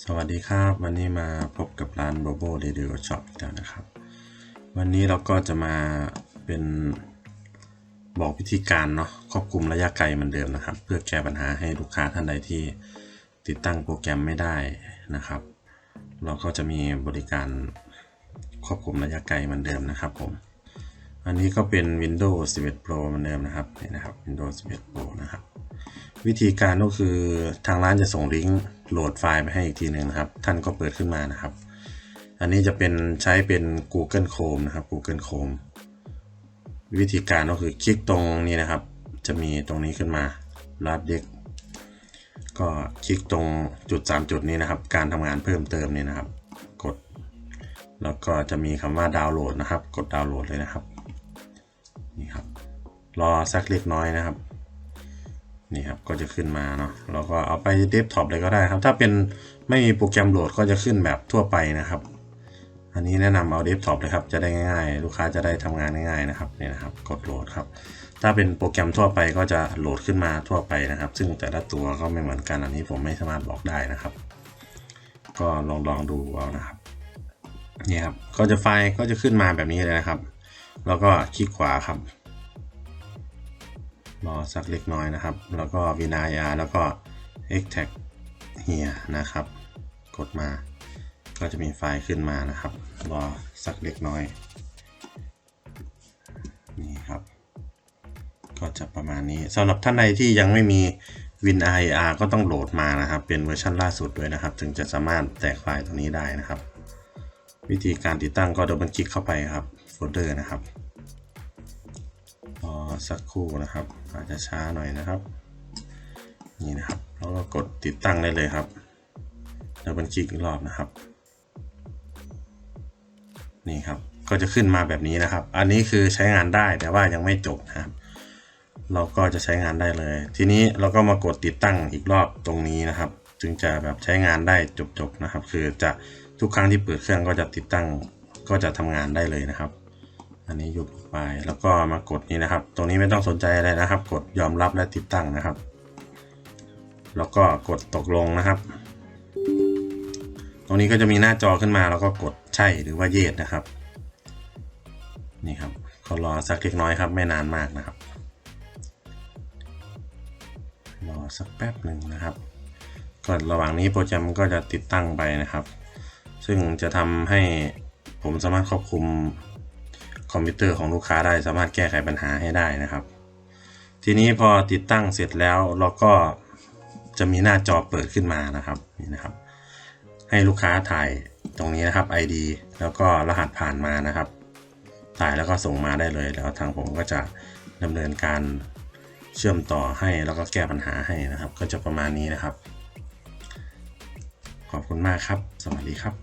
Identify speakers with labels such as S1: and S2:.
S1: สวัสดีครับ วันนี้มาพบกับร้าน Bobo Radio Shop อีกแล้วนะครับ วันนี้เราก็จะมาเป็นบอกวิธีการเนาะควบคุมระยะไกลเหมือนเดิมนะครับ เพื่อแก้ปัญหาให้ลูกค้าท่านใดที่ติดตั้งโปรแกรมไม่ได้นะครับ เราก็จะมีบริการควบคุมระยะไกลเหมือนเดิมนะครับผมอันนี้ก็เป็น Windows 11 Pro เหมือนเดิมนะครับนี่นะครับ Windows 11 Pro นะครับ วิธีการก็คือทางร้านจะส่งลิงก์โหลดไฟล์ไปให้อีกทีหนึ่งนะครับ ท่านก็เปิดขึ้นมานะครับ อันนี้จะเป็นใช้เป็น Google Chrome นะครับ Google Chrome วิธีการก็คือคลิกตรงนี้นะครับ จะมีตรงนี้ขึ้นมาลัดเด็กก็คลิกตรงจุด 3 จุดนี้นะครับ การทำงานเพิ่มเติมนี่นะครับ กด แล้วก็จะมีคำว่าดาวน์โหลดนะครับ กดดาวน์โหลดเลยนะครับนี่ครับรอสักเล็กน้อยนะครับ นี่ครับก็จะขึ้นมาเนาะเราก็เอาไปเดสก์ท็อปเลยก็ได้ครับ ถ้าเป็นไม่มีโปรแกรมโหลดก็จะขึ้นแบบทั่วไปนะครับ อันนี้แนะนำเอาเดสก์ท็อปเลยครับจะได้ง่ายๆ ลูกค้าจะได้ทำงานง่ายๆนะครับนี่นะครับ กดโหลดครับ ถ้าเป็นโปรแกรมทั่วไปก็จะโหลดขึ้นมาทั่วไปนะครับ ซึ่งแต่ละตัวก็ไม่เหมือนกันอันนี้ผมไม่สามารถบอกได้นะครับ ก็ลองลองดูเอานะครับนี่ครับก็จะไฟล์ก็จะขึ้นมาแบบนี้เลยนะครับ แล้วก็คลิกขวาครับ รอสักเล็กน้อยนะครับ แล้วก็ v n i r แล้วก็ extract here นะครับ กดมา ก็จะมีไฟล์ขึ้นมานะครับ รอสักเล็กน้อย นี่ครับ ก็จะประมาณนี้สำหรับท่านใดที่ยังไม่มี WinRAR ก็ต้องโหลดมานะครับ เป็นเวอร์ชันล่าสุดด้วยนะครับ ถึงจะสามารถแตกไฟล์ตรงนี้ได้นะครับ วิธีการติดตั้งก็ดับเบิลคลิกเข้าไปครับโฟลเดอร์นะครับ สักครู่นะครับ อาจจะช้าหน่อยนะครับ นี่นะครับแล้วก็กดติดตั้งได้เลยครับดับเบิลคลิกอีกรอบนะครับ นี่ครับก็จะขึ้นมาแบบนี้นะครับ อันนี้คือใช้งานได้แต่ว่ายังไม่จบนะครับเราก็จะใช้งานได้เลย ทีนี้เราก็มากดติดตั้งอีกรอบตรงนี้นะครับ จึงจะแบบใช้งานได้จบๆนะครับ คือจะทุกครั้งที่เปิดเครื่องก็จะติดตั้งก็จะทำงานได้เลยนะครับ อันนี้หยุบไปแล้วก็มากดนี้นะครับ ตรงนี้ไม่ต้องสนใจอะไรนะครับ กดยอมรับและติดตั้งนะครับ แล้วก็กดตกลงนะครับ ตรงนี้ก็จะมีหน้าจอขึ้นมาแล้วก็กดใช่หรือว่าเยสนะครับ นี่ครับเขารอสักเล็กน้อยครับ ไม่นานมากนะครับ รอสักแป๊บหนึ่งนะครับก็ระหว่างนี้โปรแกรมก็จะติดตั้งไปนะครับ ซึ่งจะทำให้ผมสามารถควบคุม คอมพิวเตอร์ของลูกค้าได้สามารถแก้ไขปัญหาให้ได้นะครับ ทีนี้พอติดตั้งเสร็จแล้วเราก็จะมีหน้าจอเปิดขึ้นมานะครับนี่นะครับ ให้ลูกค้าถ่ายตรงนี้นะครับ ID แล้วก็รหัสผ่านมานะครับ ถ่ายแล้วก็ส่งมาได้เลย แล้วทางผมก็จะดำเนินการเชื่อมต่อให้แล้วก็แก้ปัญหาให้นะครับ ก็จะประมาณนี้นะครับ ขอบคุณมากครับ สวัสดีครับ